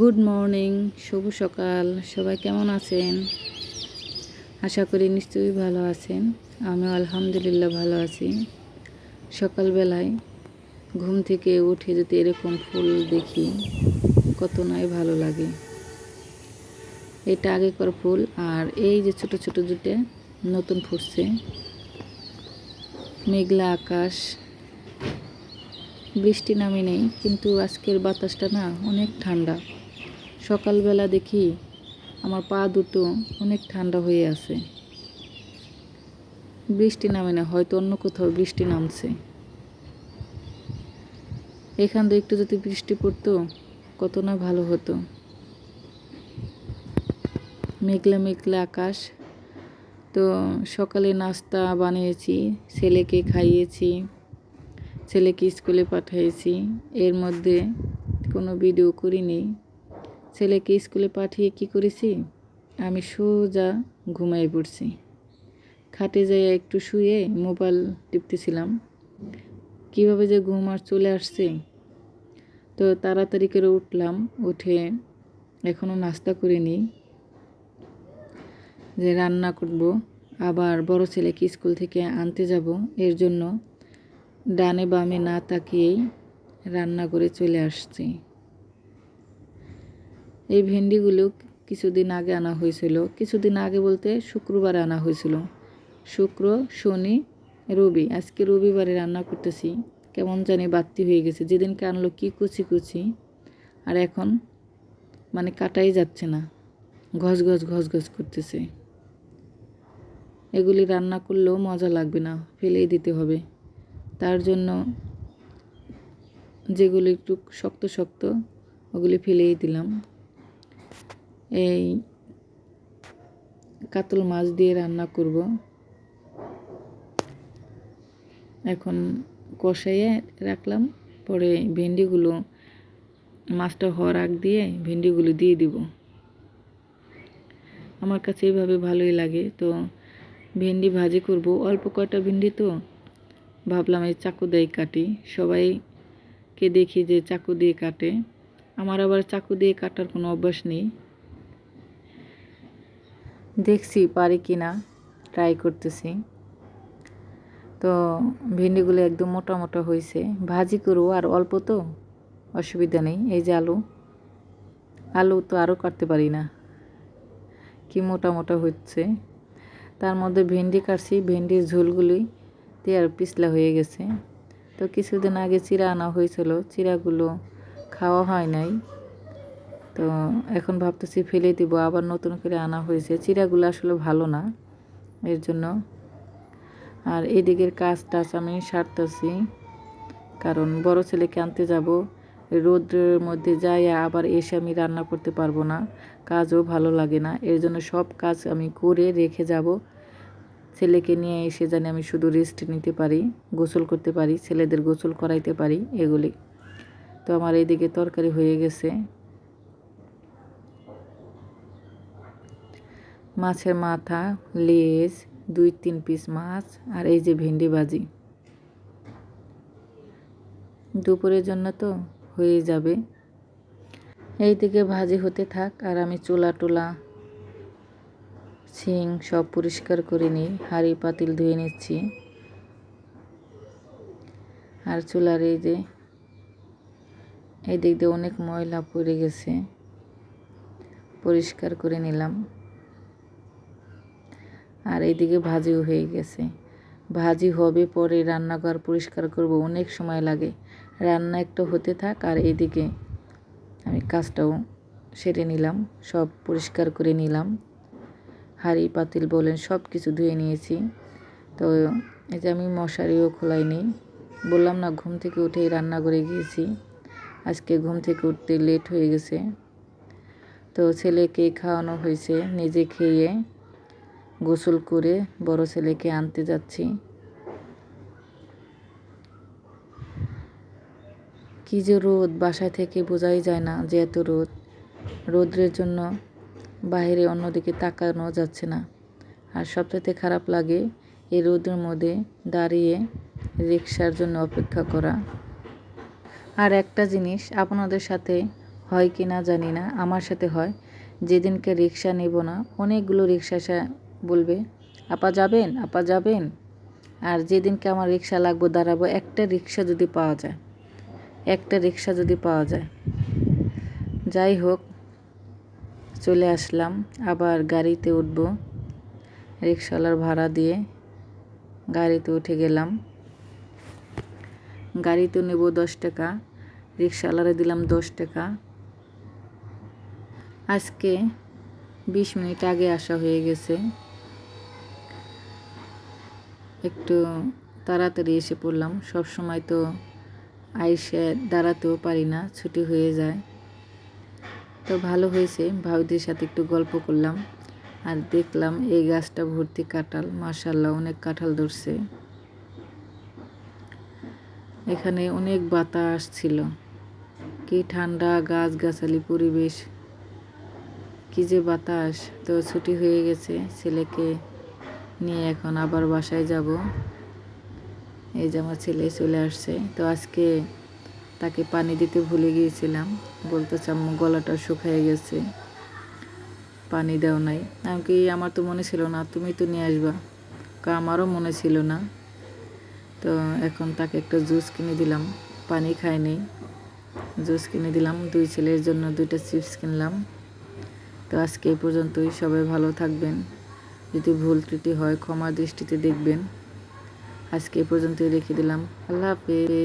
Good morning শুভ সকাল, সবাই কেমন আছেন? আশা করি নিশ্চয়ই ভালো আছেন। আমিও আলহামদুলিল্লাহ ভালো আছি। সকালবেলায় ঘুম থেকে উঠে যদি এরকম ফুল দেখি, কত নয় ভালো লাগে। এটা আগেকার ফুল, আর এই যে ছোট ছোট দুটো নতুন ফুটছে। মেঘলা আকাশ। বৃষ্টি নামে নেই, কিন্তু আজকের বাতাসটা না অনেক ঠান্ডা। সকালবেলা দেখি আমার পা দুটো অনেক ঠান্ডা হয়ে আছে। বৃষ্টি নামে না, হয়তো অন্য কোথাও বৃষ্টি নামছে। এখান থেকে একটু যদি বৃষ্টি পড়তো, কত না ভালো হতো। মেঘলা মেঘলা আকাশ। তো সকালে নাস্তা বানিয়েছি, ছেলেকে খাইয়েছি, ছেলেকে স্কুলে পাঠিয়েছি এর মধ্যে কোনো ভিডিও করিনি। ছেলেকে স্কুলে পাঠিয়ে কি করেছি? আমি সোজা ঘুমাই পড়ছি। খাটে যাই একটু শুয়ে মোবাইল টিপতেছিলাম। কীভাবে যে ঘুম আর চলে আসছে? তো তাড়াতাড়ি করে উঠলাম, উঠে এখনও নাস্তা করিনি। যে রান্না করব, আবার বড় ছেলেকে স্কুল থেকে আনতে যাব, এর জন্য ডানে বামে না তাকিয়েই রান্না করে চলে আসছি। এই ভেন্ডিগুলো কিছুদিন আগে আনা হয়েছিল। কিছুদিন আগে বলতে শুক্রবার আনা হয়েছিল। শুক্র, শনি, রবি। আজকে রবিবারে রান্না করতেছি। কেমন জানি বাড়তি হয়ে গেছে। যেদিনকে আনলো কি কুচি কুচি। আর এখন মানে কাটাই যাচ্ছে না। ঘস ঘস ঘস ঘস করতেছে। এগুলি রান্না করলেও মজা লাগবে না। ফেলেই দিতে হবে। তার জন্য যেগুলো একটু শক্ত শক্ত, ওগুলি ফেলেই দিলাম। এই কাতল মাছ দিয়ে রান্না করব। এখন কষাইয়ে রাখলাম, পরে ভেন্ডিগুলো, মাছটা হওয়ার আগ দিয়ে ভেন্ডিগুলো দিয়ে দিব। আমার কাছে এইভাবে ভালোই লাগে, তো ভেন্ডি ভাজি করব। অল্প কয়টা ভেন্ডি তো, ভাবলাম এই চাকু দিয়ে কাটি। সবাইকে দেখি যে চাকু দিয়ে কাটে। আমার আবার চাকু দিয়ে কাটার কোনো অভ্যাস নেই। দেখছি পারি কি না ট্রাই করতেছি। তো ভেন্ডিগুলো একদম মোটা মোটা হয়েছে। ভাজি করব আর অল্প তো, অসুবিধা নেই। এই যে আলু আলু তো আরও কাটতে পারি না। কি মোটা মোটা হচ্ছে। তার মধ্যে ভেন্ডি কাটছি, ভেন্ডির ঝোলগুলি দিয়ে আর পিছলা হয়ে গেছে। তো কিছুদিন আগে চিরা আনা হয়েছিল চিরাগুলো খাওয়া হয় নাই। তো এখন ভাবতেছি ফেলে দিব, আবার নতুন করে আনা হয়েছে। চিরাগুলো আসলে ভালো না, এর জন্য। আর এদিকের কাজ টাজ আমি সারতেছি, কারণ বড় ছেলেকে আনতে যাব। রোদ্রের মধ্যে যাই আবার এসে আমি রান্না করতে পারব না, কাজও ভালো লাগে না। এর জন্য সব কাজ আমি করে রেখে যাব। ছেলেকে নিয়ে এসে জানি আমি শুধু রেস্ট নিতে পারি, গোসল করতে পারি, ছেলেদের গোসল করাইতে পারি, এগুলি। তো আমার এইদিকে তরকারি হয়ে গেছে। মাছের মাথা, লেজ, দুই তিন পিস মাছ আর এই যে ভেন্ডি ভাজি। দুপুরের জন্য তো হয়ে যাবে। এই দিকে ভাজি হতে থাক আর আমি চুলা টুলা সিং সব পরিষ্কার করে নিই, হাঁড়ি পাতিল ধুয়ে নিচ্ছি। আর চুলার এই যে, এই দিক দিয়ে অনেক ময়লা পড়ে গেছে, পরিষ্কার করে নিলাম। আর এইদিকে ভাজিও হয়ে গেছে। ভাজি হবে পরে রান্নাঘর পরিষ্কার করব, অনেক সময় লাগে। রান্না একটা হতে থাক আর এদিকে আমি কাজটাও সেরে নিলাম, সব পরিষ্কার করে নিলাম। হাড়ি পাতিল বলেন সব কিছু ধুয়ে নিয়েছি। তো এই যে আমি মশারিও খোলাই খোলাইনি, বললাম না ঘুম থেকে উঠে রান্না করে গিয়েছি। আজকে ঘুম থেকে উঠতে লেট হয়ে গেছে। তো ছেলেকে খাওয়ানো হয়েছে, নিজে খেয়ে গোসল করে বড় ছেলেকে আনতে যাচ্ছি। কি যে রোদ, বাসায় থেকে বোঝাই যায় না যে এত রোদ। রোদ্রের জন্য বাইরে অন্যদিকে তাকানো যাচ্ছে না। আর সবথেকে খারাপ লাগে এই রোদের মধ্যে দাঁড়িয়ে রিক্সার জন্য অপেক্ষা করা। আর একটা জিনিস আপনাদের সাথে হয় কি না জানি না, আমার সাথে হয়। যেদিনকে রিক্সা নেব না, অনেকগুলো রিক্সা বলবে, আপা যাবেন আপা যাবেন। আর যেদিনকে আমার রিক্সা লাগবো দাঁড়াবো, একটা রিক্সা যদি পাওয়া যায়, একটা রিক্সা যদি পাওয়া যায়। যাই হোক, চলে আসলাম, আবার গাড়িতে উঠব, রিক্সাওয়ালার ভাড়া দিয়ে গাড়িতে উঠে গেলাম। গাড়িতে নেব দশ টাকা, রিক্সাওয়ালারে দিলাম দশ টাকা। আজকে বিশ মিনিট আগে আসা হয়ে গেছে। একটু তাড়াতাড়ি এসে পড়লাম। সব সময় তো আইসে দাঁড়াতেও পারি না, ছুটি হয়ে যায়। তো ভালো হয়েছে, ভাবিদের সাথে একটু গল্প করলাম। আর দেখলাম এই গাছটা ভর্তি কাঁঠাল মাশাল্লাহ অনেক কাঁঠাল ধরছে। এখানে অনেক বাতাস ছিল। কি ঠান্ডা গাছ গাছালি পরিবেশ, কি যে বাতাস। তো ছুটি হয়ে গেছে, ছেলেকে নিয়ে এখন আবার বাসায় যাব। এই যে আমার ছেলে চলে আসছে। তো আজকে তাকে পানি দিতে ভুলে গিয়েছিলাম। বলতে, চাম্মু, গলাটা শুকিয়ে গেছে। পানি দেও নাই। আমি কি আমার তো মনে ছিল না, তুমি তো নিয়ে আসবা। আমারও মনে ছিল না। তো এখন তাকে একটা জুস কিনে দিলাম। পানি খায়নি জুস কিনে দিলাম। দুই ছেলের জন্য দুইটা চিপস কিনলাম। তো আজকে এই পর্যন্তই। সবাই ভালো থাকবেন। যদি ভুল ত্রুটি হয় ক্ষমা দৃষ্টিতে দেখবেন। আজকে এই পর্যন্তই রেখে দিলাম। আল্লাহ হাফেজ।